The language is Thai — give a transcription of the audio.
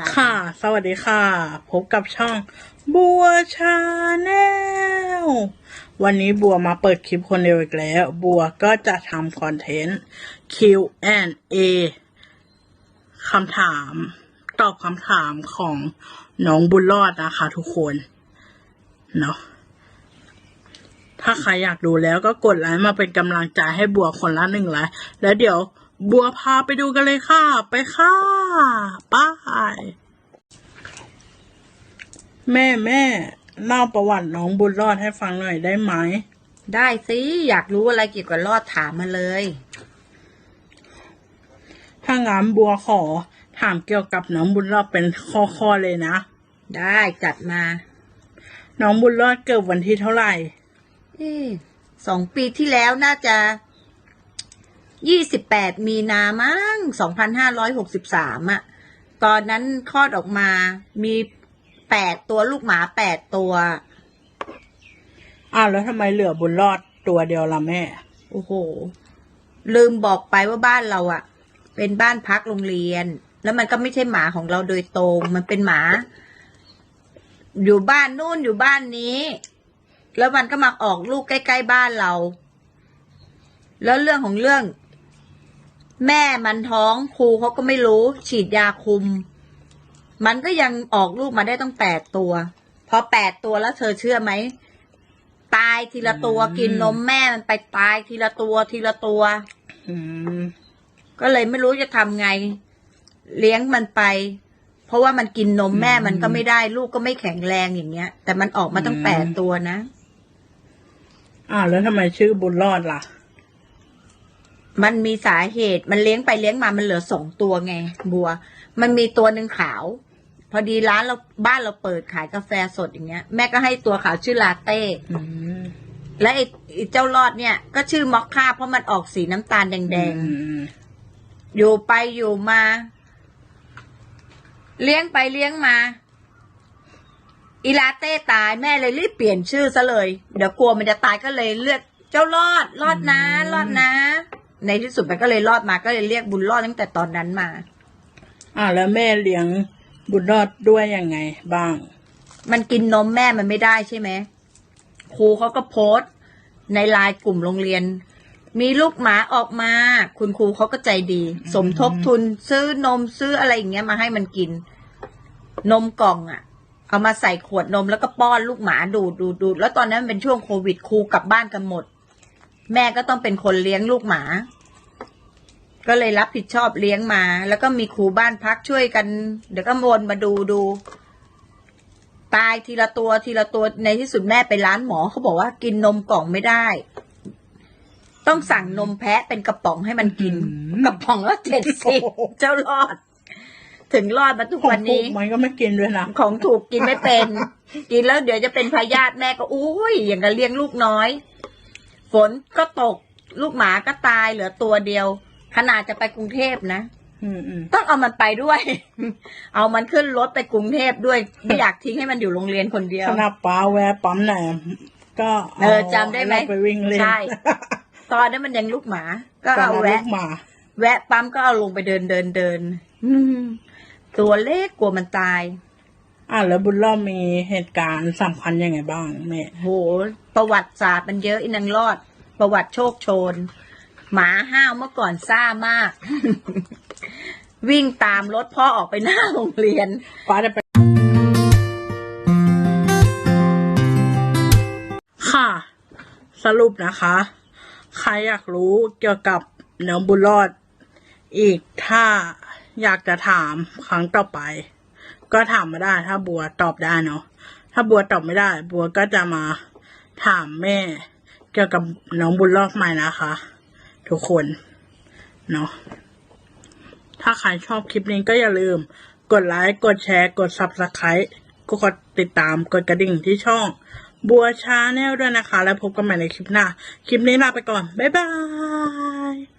ค่ะ สวัสดีค่ะ พบกับช่อง บัวชาแนล วันนี้บัวมาเปิดคลิปคนเดียวอีกแล้ว บัวก็จะทำคอนเทนต์ Q&A คำถาม ตอบคำถามของน้องบุญรอดนะคะทุกคน เนาะ ถ้าใครอยากดูแล้วก็กดไลค์มาเป็นกำลังใจให้บัวคนละหนึ่งไลค์แล้วเดี๋ยว บัวพาไปดูกันเลยค่ะ ไปค่ะป้ายแม่แม่เล่าประวัติน้องบุญรอดให้ฟังหน่อยได้ไหม ได้สิ อยากรู้อะไรเกี่ยวกับรอดถามมาเลย ถ้างั้นบัวขอ ถามเกี่ยวกับน้องบุญรอดเป็นข้อๆเลยนะ ได้จัดมา น้องบุญรอดเกิดวันที่เท่าไหร่เอ๊ะสองปีที่แล้วน่าจะ ยี่สิบแปดมีนามั้งสองพันห้าร้อยหกสิบสามอะตอนนั้นคลอดออกมามีแปดตัวลูกหมาแปดตัวอ้าวแล้วทำไมเหลือบุญรอดตัวเดียวล่ะแม่ โอ้โห ลืมบอกไปว่าบ้านเราอะเป็นบ้านพักโรงเรียน แล้วมันก็ไม่ใช่หมาของเราโดยตรง มันเป็นหมา อยู่บ้านนู่นอยู่บ้านนี้ แล้วมันก็มาออกลูกใกล้ๆบ้านเรา แล้วเรื่องของเรื่อง แม่มันท้องครูเขาก็ไม่รู้ ฉีดยาคุม มันก็ยังออกลูกมาได้ต้องแปดตัว พอแปดตัวแล้วเธอเชื่อไหม ตายทีละตัวอืมกินนมแม่มันไปตายทีละตัวทีละตัวอืมก็เลยไม่รู้จะทำไง เลี้ยงมันไป เพราะว่ามันกินนมแม่มันก็ไม่ได้ ลูกก็ไม่แข็งแรงอย่างเงี้ย แต่มันออกมาตั้งแปดตัวนะอ้าวแล้วทำไมชื่อบุญรอดล่ะ มันมีสาเหตุมันเลี้ยงไปเลี้ยงมามันเหลือสองตัวไง บัว มันมีตัวหนึ่งขาว พอดีร้านเราบ้านเราเปิดขายกาแฟสดอย่างเงี้ย แม่ก็ให้ตัวขาวชื่อลาเต้อืมและไอ้ไอ้เจ้ารอดเนี่ย ก็ชื่อมอคค่าเพราะมันออกสีน้ำตาลแดงๆอืมอยู่ไปอยู่มา เลี้ยงไปเลี้ยงมาอีลาเต้ตายแม่เลยรีบเปลี่ยนชื่อซะเลย เดี๋ยวกลัวมันจะตายก็เลยเลือกเจ้ารอดรอดนะรอดนะ ในที่สุดมันก็เลยรอดมาก็เลยเรียกบุญรอดตั้งแต่ตอนนั้นมา อ่าวแล้วแม่เลี้ยงบุญรอดด้วยยังไงบ้าง มันกินนมแม่มันไม่ได้ใช่ไหมครูเขาก็โพสต์ ในไลน์กลุ่มโรงเรียน มีลูกหมาออกมา คุณครูเขาก็ใจดี สมทบทุนซื้อนมซื้ออะไรอย่างเงี้ยมาให้มันกิน นมกล่องอะ่ะ เอามาใส่ขวดนมแล้วก็ป้อนลูกหมาดูดดูดดูดแล้วตอนนั้นมันเป็นช่วงโควิดครูกลับบ้านกันหมด แม่ก็ต้องเป็นคนเลี้ยงลูกหมา ก็เลยรับผิดชอบเลี้ยงมา แล้วก็มีครูบ้านพักช่วยกัน เดี๋ยวก็วนมาดูดู ตายทีละตัวทีละตัวในที่สุดแม่ไปร้านหมอเขาบอกว่ากินนมกล่องไม่ได้ ต้องสั่งนมแพะเป็นกระป๋องให้มันกินอืมกระป๋องละเจ็ดสิบโอ้โหเจ้ารอด ถึงรอดมาทุกของวันถูนี้กมันก็ไม่กินด้วยนะของถูกกินไม่เป็น กินแล้วเดี๋ยวจะเป็นพยาธิแม่ก็อุ้ยอย่างกับเลี้ยงลูกน้อย ฝนก็ตก ลูกหมาก็ตายเหลือตัวเดียว ขนาดจะไปกรุงเทพนะอืมอืมต้องเอามันไปด้วย เอามันขึ้นรถไปกรุงเทพด้วยไม่อยากทิ้งให้มันอยู่โรงเรียนคนเดียวขนาดป้าแวะปั๊มไหนก็เออจำได้ไหมเราไปวิ่งเล่นใช่ตอนนั้นมันยังลูกหมา ก็ตอนเอานั้นลูแวะกหมาแวะปั๊มก็เอาลงไปเดินเดินเดินอืมตัวเล็กกลัวมันตาย อะแล้วบุญรอดมีเหตุการณ์สำคัญยังไงบ้างแม่โห ประวัติศาสตร์มันเยอะอินังรอด ประวัติโชคโชน หมาห้าวเมื่อก่อนซ่ามาก วิ่งตามรถพ่อออกไปหน้าโรงเรียน ป้าจะไป ค่ะ สรุปนะคะ ใครอยากรู้เกี่ยวกับน้องบุญรอด อีกถ้าอยากจะถามครั้งต่อไป ก็ถามมาได้ ถ้าบัวตอบได้เนาะถ้าบัวตอบไม่ได้ บัวก็จะมาถามแม่ เกี่ยวกับน้องบุญรอดใหม่นะคะ ทุกคนเนาะถ้าใครชอบคลิปนี้ก็อย่าลืม กดไลค์กดแชร์ กด subscribe ก็กดติดตามกดกระดิ่งที่ช่อง บัวชาแนลด้วยนะคะ แล้วพบกันใหม่ในคลิปหน้า คลิปนี้ลาไปก่อน บ๊ายบาย